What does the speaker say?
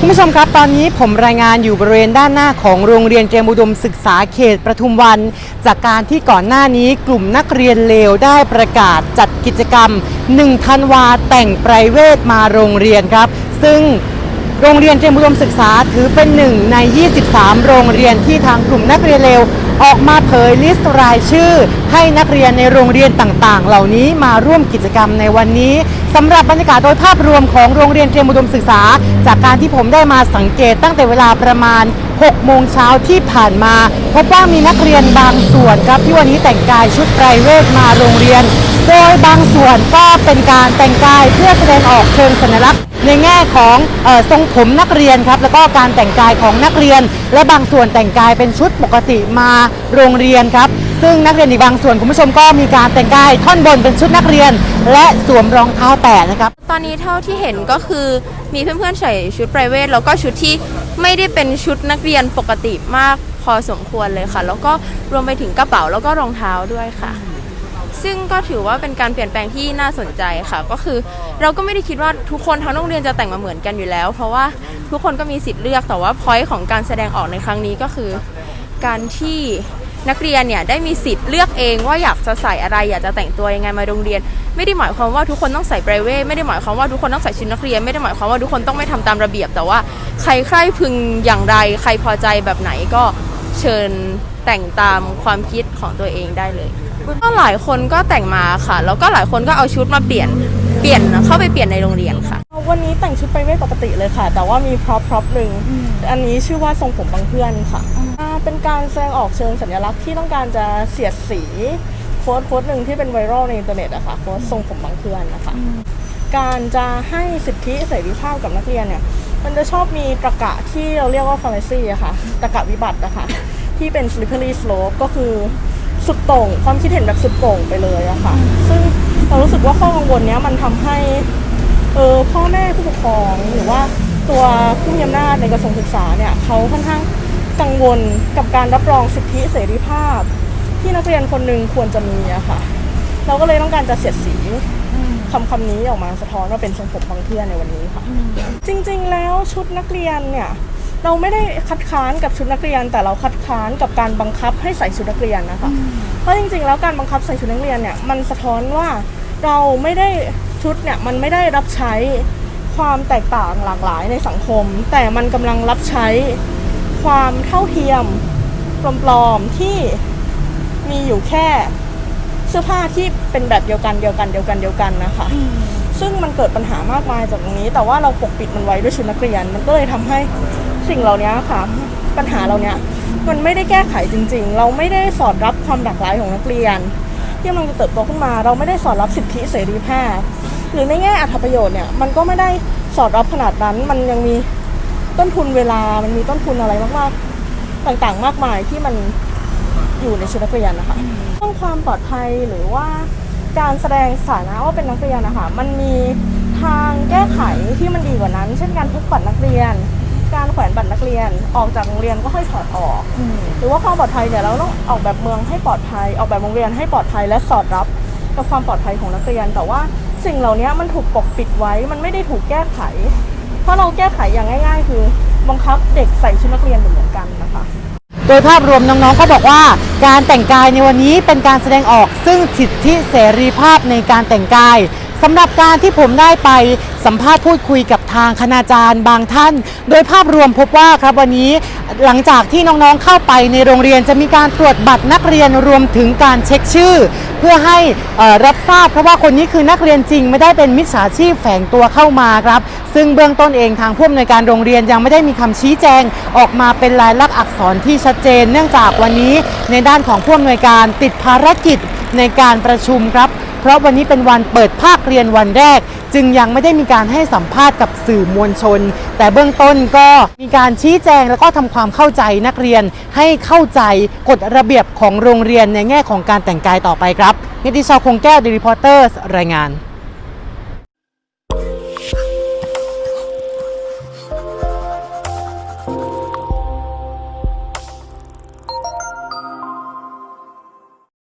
คุณผู้ชมครับ ตอนนี้ผมรายงานอยู่บริเวณด้านหน้าของโรงเรียนเตรียมอุดมศึกษาเขตประทุมวัน จากการที่ก่อนหน้านี้กลุ่มนักเรียนเลวได้ประกาศจัดกิจกรรม1ธันวาแต่งไพรเวทมาโรงเรียนครับ ซึ่งโรงเรียนเตรียมอุดมศึกษาถือเป็นหนึ่งใน 23 โรงเรียนที่ทางกลุ่มนักเรียนเลว ออกมาเผยลิสต์รายชื่อ ให้นักเรียนในโรงเรียนต่างๆ เหล่านี้มาร่วมกิจกรรมในวันนี้สำหรับบรรยากาศโดยภาพรวมของโรงเรียนเตรียมอุดมศึกษา จากการที่ผมได้มาสังเกตตั้งแต่เวลาประมาณ6โมงเช้าที่ผ่านมาพบว่ามีนักเรียนบางส่วนครับที่วันนี้แต่งกายชุดไพรเวทมาโรงเรียน โดยบางส่วนก็เป็นการแต่งกายเพื่อแสดงออกเชิงสัญลักษณ์ ในแง่ของออทรงผมนักเรียนครับแล้วก็การแต่งกายของนักเรียน และบางส่วนแต่งกายเป็นชุดปกติมาโรงเรียนครับซึ่งนักเรียนอีกบางส่วนคุณผู้ชมก็มีการแต่งกายท่อนบนเป็นชุดนักเรียน และสวมรองเท้าแตะนะครับ ตอนนี้เท่าที่เห็นก็คือมีเพื่อนๆใส่ชุดไพรเวทแล้วก็ชุดที่ไม่ได้เป็นชุดนักเรียนปกติมากพอสมควรเลยค่ะ แล้วก็รวมไปถึงกระเป๋าแล้วก็รองเท้าด้วยค่ะ ซึ่งก็ถือว่าเป็นการเปลี่ยนแปลงที่น่าสนใจค่ะ ก็คือเราก็ไม่ได้คิดว่าทุกคนทั้งโรงเรียนจะแต่งมาเหมือนกันอยู่แล้ว เพราะว่าทุกคนก็มีสิทธิ์เลือกแต่ว่าพอยต์ของการแสดงออกในครั้งนี้ก็คือ การที่นักเรียนเนี่ยได้มีสิทธิ์เลือกเองว่าอยากจะใส่อะไรอยากจะแต่งตัวยังไงมาโรงเรียน ไม่ได้หมายความว่าทุกคนต้องใส่ไพรเวทไม่ได้หมายความว่าทุกคนต้องใส่ชุดนักเรียน ไม่ได้หมายความว่าทุกคนต้องไม่ทำตามระเบียบ แต่ว่าใครใครพึงอย่างไรใครพอใจแบบไหนก็เชิญแต่งตามความคิดของตัวเองได้เลย ก็หลายคนก็แต่งมาค่ะ แล้วก็หลายคนก็เอาชุดมาเปลี่ยนเปลี่ยนเข้าไปเปลี่ยนในโรงเรียนค่ะ วันนี้แต่งชุดไปเวทปกติเลยค่ะ แต่ว่ามีพร็อพพร็อพหนึ่งอันนี้ชื่อว่าทรงผมบางเพื่อนค่ะอ่าเป็นการแสดงออกเชิงสัญลักษณ์ที่ต้องการจะเสียดสีโค้ดโค้ดหนึ่งที่เป็นไวรัลในอินเทอร์เน็ตอะค่ะโค้ดทรงผมบางเพื่อนนะคะการจะให้สิทธิเสรีภาพกับนักเรียนเนี่ยมันจะชอบมีตรกะที่เราเรียกว่าฟา l ซี่อะค่ะตรกะวิบัติอะค่ะที่เป็น slippery slope ก็คือ สุดโต่งความคิดเห็นแบบสุดโต่งไปเลยอะค่ะ ซึ่งเรารู้สึกว่าข้อกังวลเนี้ยมันทำให้เออพ่อแม่ผู้ปกครองหรือว่าตัวผู้มีอำนาจในกระทรวงศึกษาเนี่ยเขาค่อนข้างกังวลกับการรับรองสิทธิเสรีภาพ ที่นักเรียนคนหนึ่งควรจะมีอะค่ะ เราก็เลยต้องการจะเสียดสีคำคำนี้ออกมาสะท้อนว่าเป็นทรงผมบางเพื่อนในวันนี้ค่ะ จริงๆแล้วชุดนักเรียนเนี่ย เราไม่ได้คัดค้านกับชุดนักเรียน แต่เราคัดค้านกับการบังคับให้ใส่ชุดนักเรียนนะคะเพราะจริงๆ แล้วการบังคับใส่ชุดนักเรียนเนี่ยมันสะท้อนว่าเราไม่ได้ชุดเนี่ยมันไม่ได้รับใช้ความแตกต่างหลากหลายในสังคม แต่มันกำลังรับใช้ความเท่าเทียมปลอมๆที่มีอยู่แค่เสื้อผ้าที่เป็นแบบเดียวกันเดียวกันเดียวกันเดียวกันนะคะ ซึ่งมันเกิดปัญหามากมายจากตรงนี้ แต่ว่าเราปกปิดมันไว้ด้วยชุดนักเรียน มันก็เลยทำให้ สิ่งเหล่านี้ค่ะ ปัญหาเหล่านี้มันไม่ได้แก้ไขจริง ๆ เราไม่ได้สอดรับความหลากหลายของนักเรียน ที่กำลังจะเติบโตขึ้นมา เราไม่ได้สอดรับสิทธิเสรีภาพ หรือในแง่อัตประโยชน์เนี่ยมันก็ไม่ได้สอดรับขนาดนั้น มันยังมีต้นทุนเวลา มันมีต้นทุนอะไรมากๆต่างๆ มากมายที่มันอยู่ในชุดนักเรียนนะคะเรื่องความปลอดภัยหรือว่าการแสดงสถานะว่าเป็นนักเรียนนะคะมันมีทางแก้ไขที่มันดีกว่านั้น เช่นการพกบัตรนักเรียน ขวนบัตรนักเรียน ออกจากโรงเรียนก็ให้ถอดออก หรือว่าความปลอดภัยเนี่ยเราต้องออกแบบเมืองให้ปลอดภัย ออกแบบโรงเรียนให้ปลอดภัยและสอดรับกับความปลอดภัยของนักเรียน แต่ว่าสิ่งเหล่านี้มันถูกปกปิดไว้ มันไม่ได้ถูกแก้ไขถ้าเราแก้ไขอย่างง่าย ๆ คือบังคับเด็กใส่ชุดนักเรียนเหมือนกันนะคะโดยภาพรวมน้องๆก็บอกว่าการแต่งกายในวันนี้เป็นการแสดงออกซึ่งสิทธิเสรีภาพในการแต่งกาย สำหรับการที่ผมได้ไปสัมภาษณ์พูดคุยกับทางคณาจารย์บางท่าน โดยภาพรวมพบว่าครับวันนี้หลังจากที่น้องๆเข้าไปในโรงเรียนจะมีการตรวจบัตรนักเรียนรวมถึงการเช็คชื่อ เพื่อให้รับทราบเพราะว่าคนนี้คือนักเรียนจริงไม่ได้เป็นมิจฉาชีพแฝงตัวเข้ามาครับ ซึ่งเบื้องต้นเองทางผู้อำนวยการโรงเรียนยังไม่ได้มีคำชี้แจง ออกมาเป็นลายลักษณ์อักษรที่ชัดเจน เนื่องจากวันนี้ในด้านของผู้อำนวยการติดภารกิจในการประชุมครับ เพราะวันนี้เป็นวันเปิดภาคเรียนวันแรก จึงยังไม่ได้มีการให้สัมภาษณ์กับสื่อมวลชน แต่เบื้องต้นก็มีการชี้แจงแล้วก็ทำความเข้าใจนักเรียนให้เข้าใจกฎระเบียบของโรงเรียนในแง่ของการแต่งกายต่อไปครับนิติชาวคงแก้วดีรีพอร์เตอร์รายงาน